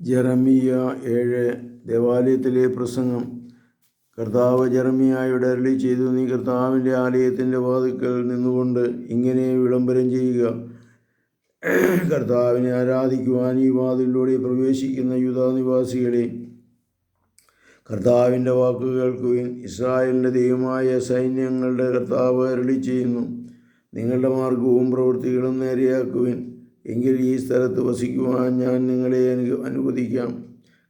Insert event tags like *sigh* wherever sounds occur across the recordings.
ജെറമിയ ഏഴ് ദേവാലയത്തിലെ പ്രസംഗം. കർത്താവ് ജെറമിയായുടെ അരളി ചെയ്തു നീ കർത്താവിന്റെ ആലയത്തിന്റെ വാതിൽക്കൽ നിന്നുകൊണ്ട് ഇങ്ങനെ വിളംബരം ചെയ്യുക. കർത്താവിനെ ആരാധിക്കുവാൻ ഈ വാതിലൂടെ പ്രവേശിക്കുന്ന യുധാ നിവാസികളെ കർത്താവിന്റെ വാക്ക് കേൾക്കുവിൻ. ഇസ്രായേലിന്റെ ദൈവമായ സൈന്യങ്ങളുടെ കർത്താവ് അരളി ചെയ്യുന്നു. നിങ്ങളുടെ മാർഗവും പ്രവൃത്തികളും നേരെയാക്കുവിൻ. എങ്കിൽ ഈ സ്ഥലത്ത് വസിക്കുവാൻ ഞാൻ നിങ്ങളെ അനു അനുവദിക്കാം.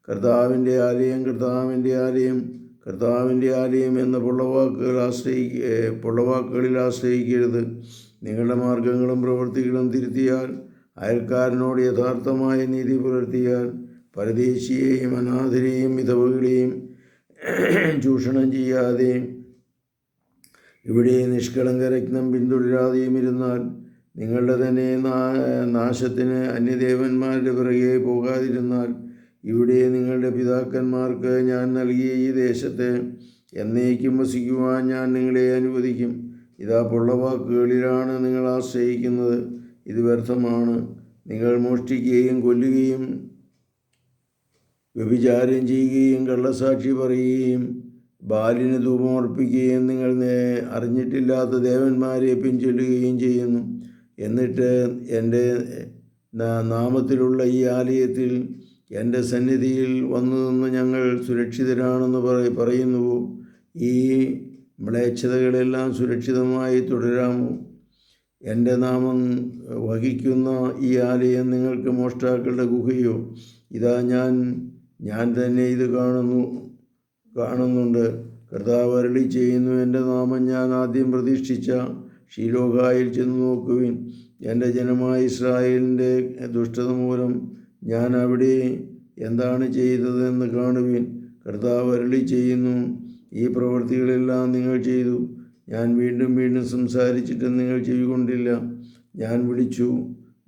കർത്താവിന്റെ ആലയം കർത്താവിന്റെ ആലയം കർത്താവിന്റെ ആലയം എന്ന പൊള്ളവാക്കുകൾ ആശ്രയിക്ക പൊള്ളവാക്കുകളിൽ ആശ്രയിക്കരുത്. നിങ്ങളുടെ മാർഗങ്ങളും പ്രവൃത്തികളും തിരുത്തിയാൽ അയൽക്കാരനോട് യഥാർത്ഥമായ നീതി പുലർത്തിയാൽ പരദേശിയെയും അനാഥരെയും വിധവകളെയും *clears throat* ചൂഷണം ചെയ്യാതെയും ഇവിടെ നിഷ്കളങ്ക രത്നം പിന്തുടരാതെയും ഇരുന്നാൽ നിങ്ങളുടെ തന്നെ നാശത്തിന് അന്യദേവന്മാരുടെ പിറകെ പോകാതിരുന്നാൽ ഇവിടെ നിങ്ങളുടെ പിതാക്കന്മാർക്ക് ഞാൻ നൽകിയ ഈ ദേശത്തെ എന്നേക്കും വസിക്കുവാൻ ഞാൻ നിങ്ങളെ അനുവദിക്കും. ഇതാ പൊള്ളവാക്കുകളിലാണ് നിങ്ങൾ ആശ്രയിക്കുന്നത്. ഇത് വ്യർത്ഥമാണ്. നിങ്ങൾ മോഷ്ടിക്കുകയും കൊല്ലുകയും വ്യഭിചാരം ചെയ്യുകയും കള്ളസാക്ഷി പറയുകയും ബാലിന് ധൂപമർപ്പിക്കുകയും നിങ്ങൾ അറിഞ്ഞിട്ടില്ലാത്ത ദേവന്മാരെ പിൻചൊല്ലുകയും ചെയ്യുന്നു. എന്നിട്ട് എന്റെ നാമത്തിലുള്ള ഈ ആലയത്തിൽ എന്റെ സന്നിധിയിൽ വന്നു നിന്ന് ഞങ്ങൾ സുരക്ഷിതരാണെന്ന് പറ പറയുന്നുവോ ഈ മ്ലേച്ഛതകളെല്ലാം സുരക്ഷിതമായി തുടരാമോ? എന്റെ നാമം വഹിക്കുന്ന ഈ ആലയം നിങ്ങൾക്ക് മോഷ്ടാക്കളുടെ ഗുഹയോ? ഇതാ ഞാൻ ഞാൻ തന്നെ ഇത് കാണുന്നു കാണുന്നുണ്ട്. കർത്താവ് അരളി ചെയ്യുന്നു എന്റെ നാമം ഞാൻ ആദ്യം പ്രതീക്ഷിച്ച ഷീലോഹായിൽ ചെന്ന് നോക്കുവിൻ. എന്റെ ജനമായ ഇസ്രായേലിന്റെ ദുഷ്ടത മൂലം ഞാൻ അവിടെ എന്താണ് ചെയ്തതെന്ന് കാണുവിൻ. കർത്താവ് അരളി ചെയ്യുന്നു ഈ പ്രവൃത്തികളെല്ലാം നിങ്ങൾ ചെയ്തു. ഞാൻ വീണ്ടും വീണ്ടും സംസാരിച്ചിട്ട് നിങ്ങൾ ചെവികൊണ്ടില്ല ഞാൻ വിളിച്ചു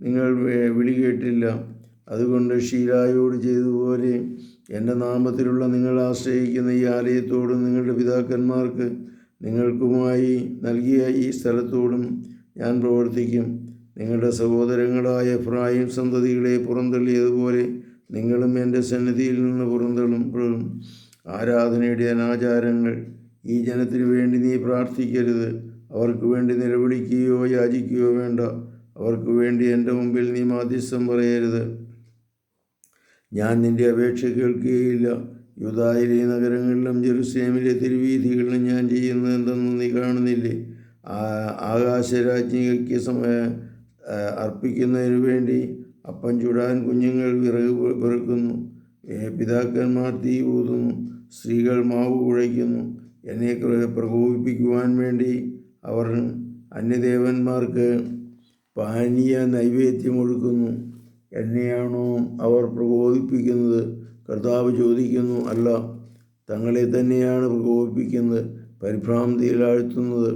നിങ്ങൾ വിളി കേട്ടില്ല. അതുകൊണ്ട് ഷീലായോട് ചെയ്തതുപോലെ എന്റെ നാമത്തിലുള്ള നിങ്ങൾ ആശ്രയിക്കുന്ന ഈ ആലയത്തോടും നിങ്ങളുടെ പിതാക്കന്മാർക്ക് നിങ്ങൾക്കുമായി നൽകിയ ഈ സ്ഥലത്തോടും ഞാൻ പ്രവർത്തിക്കും. നിങ്ങളുടെ സഹോദരങ്ങളായ എഫ്രായിം സന്തതികളെ പുറന്തള്ളിയതുപോലെ നിങ്ങളും എന്റെ സന്നിധിയിൽ നിന്ന് പുറന്തള്ളുമ്പോഴും ആരാധനയുടെ അനാചാരങ്ങൾ ഈ ജനത്തിനു വേണ്ടി നീ പ്രാർത്ഥിക്കരുത്. അവർക്ക് വേണ്ടി നിലവിളിക്കുകയോ യാചിക്കുകയോ വേണ്ട. അവർക്ക് വേണ്ടി എന്റെ മുമ്പിൽ നീ മാധ്യസ്ഥം പറയരുത്. ഞാൻ നിന്റെ അപേക്ഷ കേൾക്കുകയില്ല. യുദായിലെ നഗരങ്ങളിലും ജെറുസലേമിലെ തിരുവീഥികളിലും ഞാൻ ചെയ്യുന്നത് എന്തെന്ന് നീ കാണുന്നില്ലേ? ആകാശരാജ്ഞികയ്ക്ക് സമയ അർപ്പിക്കുന്നതിന് വേണ്ടി അപ്പം ചുടാൻ കുഞ്ഞുങ്ങൾ വിറക് പെറുക്കുന്നു പിതാക്കന്മാർ തീ ഊതുന്നു. സ്ത്രീകൾ മാവ് കുഴയ്ക്കുന്നു. എന്നെ പ്രകോപിപ്പിക്കുവാൻ വേണ്ടി അവർ അന്യദേവന്മാർക്ക് പാനീയ നൈവേദ്യം ഒഴുക്കുന്നു. എന്നെയാണോ അവർ പ്രകോപിപ്പിക്കുന്നത്? കർത്താവ് ചോദിക്കുന്നു അല്ല തങ്ങളെ തന്നെയാണ് പ്രകോപിപ്പിക്കുന്നത് പരിഭ്രാന്തിയിലാഴ്ത്തുന്നത്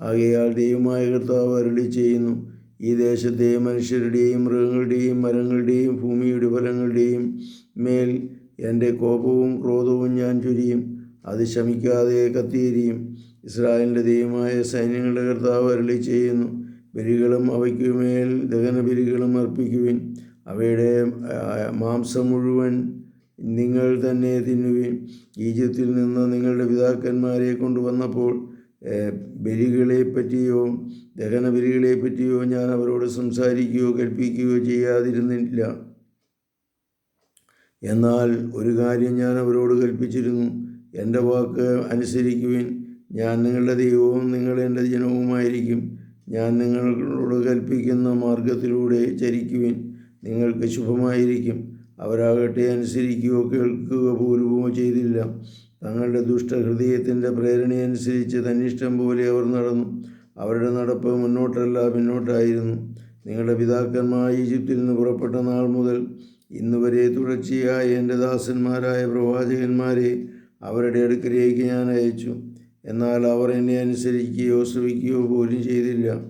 ആകയാൽ ദൈവമായ കർത്താവ് അരളി ചെയ്യുന്നു ഈ ദേശത്തെ മനുഷ്യരുടെയും മൃഗങ്ങളുടെയും മരങ്ങളുടെയും ഭൂമിയുടെ ഫലങ്ങളുടെയും മേൽ എന്റെ കോപവും ക്രോധവും ഞാൻ ചൊരിയും. അത് ശമിക്കാതെ കത്തിയിരിയും. ഇസ്രായേലിന്റെ ദൈവമായ സൈന്യങ്ങളുടെ കർത്താവ് അരളി ചെയ്യുന്നു ബലികളും അവയ്ക്ക് മേൽ ദഹന ബലികളും അർപ്പിക്കുവിൻ. അവയുടെ മാംസം മുഴുവൻ നിങ്ങൾ തന്നെ തിന്നുവിൻ. ഈജിപ്തിൽ നിന്ന് നിങ്ങളുടെ പിതാക്കന്മാരെ കൊണ്ടുവന്നപ്പോൾ ബലികളെ പറ്റിയോ ദഹന ബലികളെ പറ്റിയോ ഞാൻ അവരോട് സംസാരിക്കുകയോ കൽപ്പിക്കുകയോ ചെയ്യാതിരുന്നില്ല. എന്നാൽ ഒരു കാര്യം ഞാൻ അവരോട് കൽപ്പിച്ചിരുന്നു. എന്റെ വാക്ക് അനുസരിക്കുവിൻ. ഞാൻ നിങ്ങളുടെ ദൈവവും നിങ്ങൾ എന്റെ ജനവുമായിരിക്കും. ഞാൻ നിങ്ങളോട് കൽപ്പിക്കുന്ന മാർഗത്തിലൂടെ ചരിക്കുവിൻ. നിങ്ങൾക്ക് ശുഭമായിരിക്കും. അവരാകട്ടെ അനുസരിക്കുകയോ കേൾക്കുക പോലുമോ ചെയ്തില്ല. തങ്ങളുടെ ദുഷ്ടഹൃദയത്തിന്റെ പ്രേരണയനുസരിച്ച് തന്നിഷ്ടം പോലെ അവർ നടന്നു. അവരുടെ നടപ്പ് മുന്നോട്ടല്ല പിന്നോട്ടായിരുന്നു. നിങ്ങളുടെ പിതാക്കന്മാർ ഈജിപ്തിൽ നിന്ന് പുറപ്പെട്ട നാൾ മുതൽ ഇന്നുവരെ തുടർച്ചയായ എന്റെ ദാസന്മാരായ പ്രവാചകന്മാരെ അവരുടെ അടുക്കലേക്ക് ഞാൻ അയച്ചു. എന്നാൽ അവർ എന്നെ അനുസരിക്കുകയോ ശ്രമിക്കുകയോ പോലും ചെയ്തില്ല.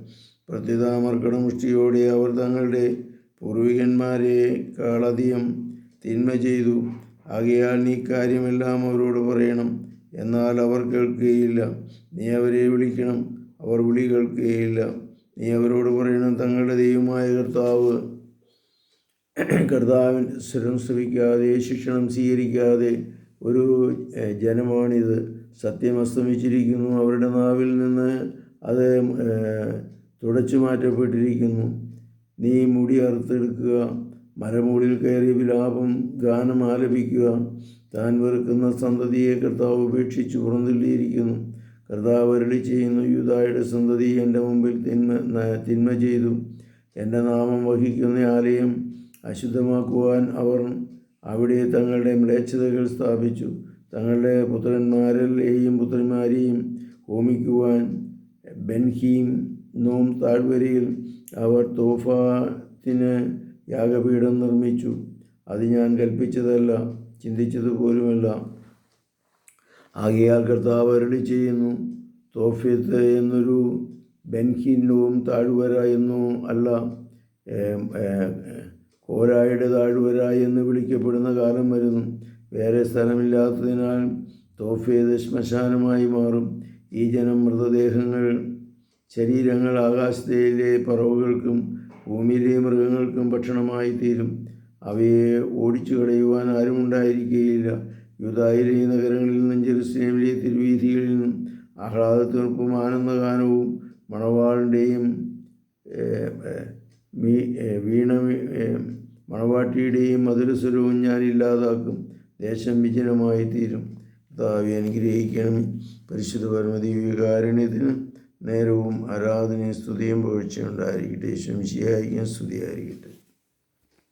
പ്രത്യുതാമർക്കടമുഷ്ടിയോടെ അവർ തങ്ങളുടെ പൂർവികന്മാരെക്കാളധികം തിന്മ ചെയ്തു. ആകയാൽ നീ കാര്യമെല്ലാം അവരോട് പറയണം. എന്നാൽ അവർ കേൾക്കുകയില്ല. നീ അവരെ വിളിക്കണം. അവർ വിളി കേൾക്കുകയില്ല. നീ അവരോട് പറയണം തങ്ങളുടെ ദൈവമായ കർത്താവ് കർത്താവിൻ സ്വരം ശ്രമിക്കാതെ ശിക്ഷണം സ്വീകരിക്കാതെ ഒരു ജനമാണിത്. സത്യം അസ്തമിച്ചിരിക്കുന്നു. അവരുടെ നാവിൽ നിന്ന് അത് തുടച്ചു മാറ്റപ്പെട്ടിരിക്കുന്നു. നീ മുടി അറുത്തെടുക്കുക മരമുകളിൽ കയറി വിലാപം ഗാനം ആലപിക്കുക. താൻ വെറുക്കുന്ന സന്തതിയെ കർത്താവ് ഉപേക്ഷിച്ച് പുറന്തള്ളിയിരിക്കുന്നു. കർത്താവ് അരളി ചെയ്യുന്നു യൂതായുടെ സന്തതി എന്റെ മുമ്പിൽ തിന്മ തിന്മ ചെയ്തു. എന്റെ നാമം വഹിക്കുന്ന ആലയം അശുദ്ധമാക്കുവാൻ അവർ അവിടെ തങ്ങളുടെ മ്ലേച്ഛതകൾ സ്ഥാപിച്ചു. തങ്ങളുടെ പുത്രന്മാരിലെയും പുത്രന്മാരെയും ഹോമിക്കുവാൻ ബെൻഹീം നോം താഴ്വരയിൽ അവർ തോഫാത്തിന് യാഗപീഠം നിർമ്മിച്ചു. അത് ഞാൻ കൽപ്പിച്ചതല്ല ചിന്തിച്ചത് പോലുമല്ല ആകയാൽ കർത്താവ് അരുളി ചെയ്യുന്നു തോഫ്യത്ത് എന്നൊരു ബെൻഹിന്നവും താഴ്വര എന്നോ അല്ല കോരായുടെ താഴ്വര എന്ന് വിളിക്കപ്പെടുന്ന കാലം വരുന്നു. വേറെ സ്ഥലമില്ലാത്തതിനാൽ തോഫേത് ശ്മശാനമായി മാറും. ഈ ജനം മൃതദേഹങ്ങൾ ശരീരങ്ങൾ ആകാശത്തിലെ പറവുകൾക്കും ഭൂമിയിലെ മൃഗങ്ങൾക്കും ഭക്ഷണമായി തീരും. അവയെ ഓടിച്ചു കളയുവാൻ ആരുമുണ്ടായിരിക്കുകയില്ല യുദ്ധായിലെ നഗരങ്ങളിൽ നിന്നും ജെറുസലേമിലെ തിരുവീഥികളിൽ നിന്നും ആഹ്ലാദത്തീർപ്പും ആനന്ദഗാനവും മണവാളിന്റെയും വീണ മണവാട്ടിയുടെയും മധുരസ്വരവും ഞാൻ ഇല്ലാതാക്കും. ദേശം വിജനമായി തീരും. കർത്താവെ അനുഗ്രഹിക്കണം പരിശുദ്ധ പരമതി വികാരണത്തിന് നേരവും ആരാധനയും സ്തുതിയും പുകഴ്ചയുണ്ടായിരിക്കട്ടെ ശംശിയായിരിക്കും സ്തുതിയായിരിക്കട്ടെ.